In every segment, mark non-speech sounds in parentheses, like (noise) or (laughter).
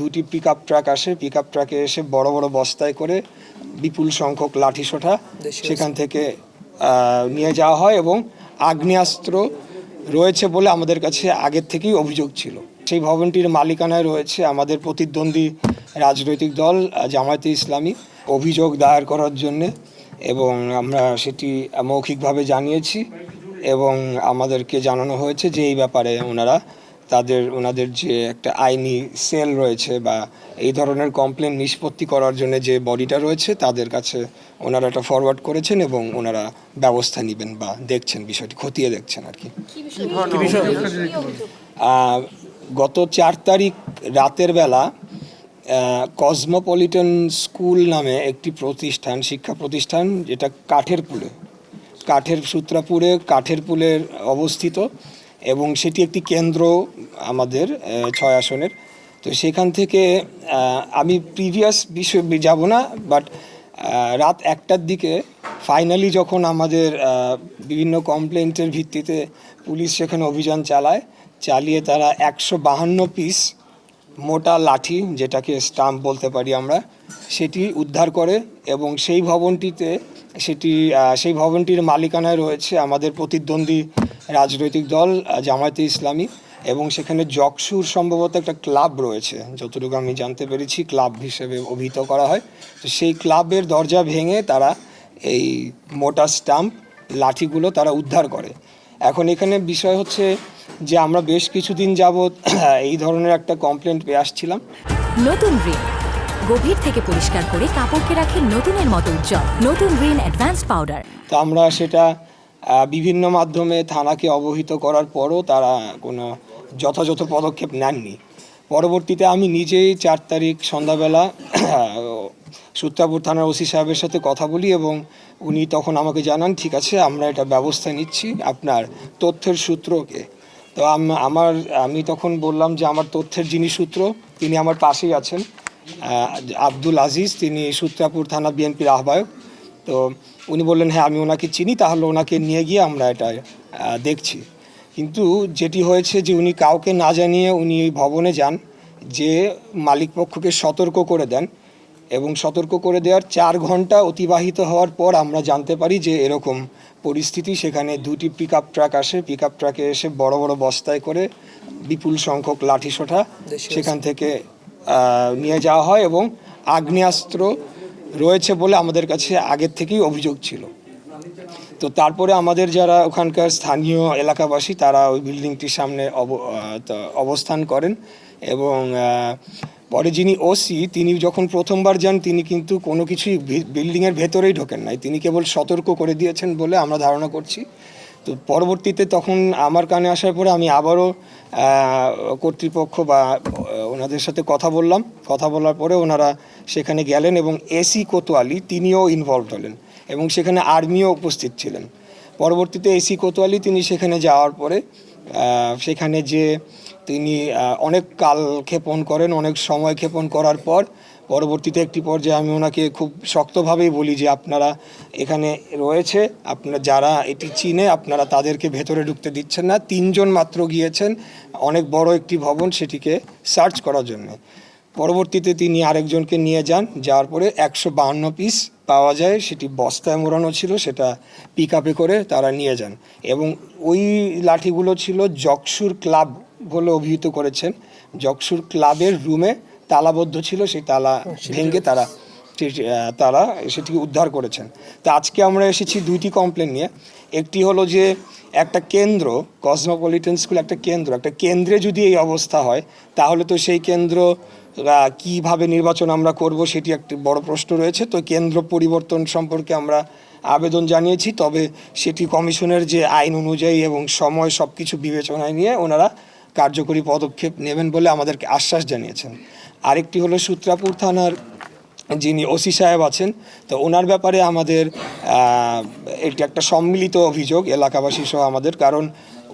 দুটি pick up truck আসে। Pick up ট্রাকে এসে বড় বড় বস্তায় করে বিপুল সংখ্যক লাঠি সোঠা সেখান থেকে নিয়ে যাওয়া হয় এবং আগ্নেয়াস্ত্র রয়েছে বলে আমাদের কাছে আগের থেকেই অভিযোগ ছিল। সেই ভবনটির মালিকানায় রয়েছে আমাদের প্রতিদ্বন্দ্বী রাজনৈতিক দল জামায়াতে ইসলামী। অভিযোগ দায়ের করার জন্যে এবং আমরা সেটি মৌখিকভাবে জানিয়েছি এবং আমাদেরকে জানানো হয়েছে যে এই ব্যাপারে ওনারা তাদের ওনাদের যে একটা আইনি সেল রয়েছে বা এই ধরনের কমপ্লেন নিষ্পত্তি করার জন্য যে বডিটা রয়েছে তাদের কাছে ওনারা এটা ফরওয়ার্ড করেছেন এবং ওনারা ব্যবস্থা নেবেন বা দেখছেন বিষয়টি খতিয়ে দেখছেন আর কি। গত চার তারিখ রাতের বেলা কসমোপলিটন স্কুল নামে একটি প্রতিষ্ঠান শিক্ষা প্রতিষ্ঠান যেটা কাঠের পুলে কাঠের সূত্রাপুরে কাঠের পুলের অবস্থিত এবং সেটি একটি কেন্দ্র আমাদের ছয় আসনের। তো সেখান থেকে আমি প্রিভিয়াস বিষয়ে যাব না বাট রাত একটার দিকে ফাইনালি যখন আমাদের বিভিন্ন কমপ্লেন্টের ভিত্তিতে পুলিশ সেখানে অভিযান চালায়, চালিয়ে তারা একশো বাহান্ন পিস মোটা লাঠি যেটাকে স্টাম্প বলতে পারি আমরা, সেটি উদ্ধার করে এবং সেই ভবনটিতে সেটি সেই ভবনটির মালিকানায় রয়েছে আমাদের প্রতিদ্বন্দ্বী রাজনৈতিক দল জামায়াতে ইসলামী এবং সেখানে জকসুর সম্ভবত একটা ক্লাব রয়েছে। যতটুকু আমি জানতে পেরেছি, ক্লাব হিসেবে অভিহিত করা হয়। তো সেই ক্লাবের দরজা ভেঙে তারা এই মোটা স্টাম্প লাঠিগুলো তারা উদ্ধার করে। এখন এখানে বিষয় হচ্ছে যে আমরা বেশ কিছুদিন যাবৎ (clears throat) এই ধরনের একটা কমপ্লেন পেয়ে আসছিলাম। নতুন রিন গভীর থেকে পরিষ্কার করে কাপড়কে রাখে নতুনের মতো উজ্জ্বল। নতুন রিন অ্যাডভান্স পাউডার তো আমরা সেটা বিভিন্ন মাধ্যমে থানাকে অবহিত করার পরও তারা কোনো যথাযথ পদক্ষেপ নেননি। পরবর্তীতে আমি নিজেই চার তারিখ সন্ধ্যাবেলা (clears throat) সূত্রাপুর থানার ওসি সাহেবের সাথে কথা বলি এবং উনি তখন আমাকে জানান, ঠিক আছে, আমরা এটা ব্যবস্থা নিচ্ছি আপনার তথ্যের সূত্রকে। তো আমার, আমি তখন বললাম যে আমার তথ্যের যিনি সূত্র, তিনি আমার পাশেই আছেন আব্দুল আজিজ, তিনি সূত্রাপুর থানা বিএনপির আহ্বায়ক। তো উনি বললেন হ্যাঁ আমি ওনাকে চিনি, তাহলে ওনাকে নিয়ে গিয়ে আমরা এটা দেখছি। কিন্তু যেটি হয়েছে যে উনি কাউকে না জানিয়ে উনি ওই ভবনে যান যে মালিক পক্ষকে সতর্ক করে দেন এবং সতর্ক করে দেওয়ার চার ঘণ্টা অতিবাহিত হওয়ার পর আমরা জানতে পারি যে এরকম পরিস্থিতি সেখানে দুটি পিক আপ ট্রাক আসে। পিক আপ ট্রাকে এসে বড় বড় বস্তায় করে বিপুল সংখ্যক লাঠি সোঠা সেখান থেকে নিয়ে যাওয়া হয় এবং আগ্নেয়াস্ত্র রয়েছে বলে আমাদের কাছে আগের থেকেই অভিযোগ ছিল। তো তারপরে আমাদের যারা ওখানকার স্থানীয় এলাকাবাসী, তারা ওই বিল্ডিংটির সামনে অব- অবস্থান করেন এবং পরে যিনি ওসি, তিনি যখন প্রথমবার যান, তিনি কিন্তু কোনো কিছুই বিল্ডিংয়ের ভেতরেই ঢোকেন নাই। তিনি কেবল সতর্ক করে দিয়েছেন বলে আমরা ধারণা করছি। তো পরবর্তীতে তখন আমার কানে আসার পরে আমি আবারও কর্তৃপক্ষ বা ওনাদের সাথে কথা বললাম। কথা বলার পরে ওনারা সেখানে গেলেন এবং এসি কোতোয়ালি, তিনিও ইনভলভ হলেন। এবং সেখানে আর্মিও উপস্থিত ছিলেন। পরবর্তীতে এসি কোতোয়ালি তিনি সেখানে যাওয়ার পরে সেখানে যে তিনি অনেক কাল ক্ষেপণ করেন, অনেক সময় ক্ষেপণ করার পর, পরবর্তীতে একটি পর্যায়ে আমি ওনাকে খুব শক্তভাবেই বলি যে আপনারা এখানে রয়েছে, আপনারা যারা এটি চিনে, আপনারা তাদেরকে ভেতরে ঢুকতে দিচ্ছেন না। তিনজন মাত্র গিয়েছেন, অনেক বড় একটি ভবন সেটিকে সার্চ করার জন্য। পরবর্তীতে তিনি আরেকজনকে নিয়ে যান যাওয়ার পরে একশো বাহান্ন পিস পাওয়া যায় সেটি বস্তায় মোড়ানো ছিল সেটা পিক আপে করে তারা নিয়ে যান। এবং ওই লাঠিগুলো ছিল জকসুর ক্লাব বলে অভিহিত করেছেন। জকসুর ক্লাবের রুমে তালাবদ্ধ ছিল সেই তালা ভেঙে তারা তারা সেটিকে উদ্ধার করেছেন। তা আজকে আমরা এসেছি দুইটি কমপ্লেন নিয়ে। একটি হলো যে একটা কেন্দ্র কসমোপলিটন স্কুল একটা কেন্দ্র একটা কেন্দ্রে যদি এই অবস্থা হয় তাহলে তো সেই কেন্দ্র কীভাবে নির্বাচন আমরা করব সেটি একটি বড় প্রশ্ন রয়েছে। তো কেন্দ্র পরিবর্তন সম্পর্কে আমরা আবেদন জানিয়েছি, তবে সেটি কমিশনের যে আইন অনুযায়ী এবং সময় সব কিছু বিবেচনায় নিয়ে ওনারা কার্যকরী পদক্ষেপ নেবেন বলে আমাদেরকে আশ্বাস জানিয়েছেন। আরেকটি হলো সূত্রাপুর থানার যিনি ওসি সাহেব আছেন, তো ওনার ব্যাপারে আমাদের এটি একটা সম্মিলিত অভিযোগ এলাকাবাসী সহ আমাদের, কারণ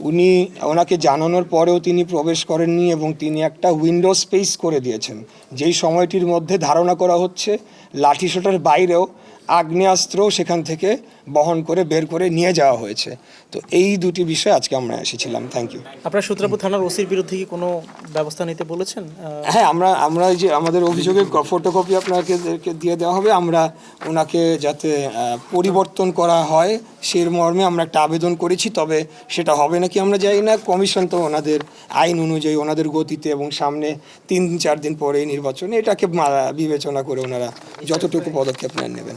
উনি ওনাকে জানানোর পরেও তিনি প্রবেশ করেননি এবং তিনি একটা উইন্ডো স্পেস করে দিয়েছেন। যেই সময়টির মধ্যে ধারণা করা হচ্ছে, লাঠিসোটার বাইরেও আগ্নেয়াস্ত্র সেখান থেকে বহন করে বের করে নিয়ে যাওয়া হয়েছে। তো এই দুটি বিষয়ে আজকে আমরা এসেছিলাম। থ্যাংক ইউ আপনার সূত্রাপুর থানার ওসির বিরুদ্ধে কি কোনো ব্যবস্থা নিতে বলেছেন? হ্যাঁ আমরা আমরা যে আমাদের অভিযোগের ফটোকপি আপনাকে দিয়ে দেওয়া হবে। আমরা ওনাকে যাতে পরিবর্তন করা হয় সেই মর্মে আমরা একটা আবেদন করেছি তবে সেটা হবে নাকি আমরা জানি না। কমিশন তো ওনাদের আইন অনুযায়ী ওনাদের গতিতে এবং সামনে তিন চার দিন পরে নির্বাচনে এটাকে বিবেচনা করে ওনারা যতটুকু পদক্ষেপ নেন নেবেন।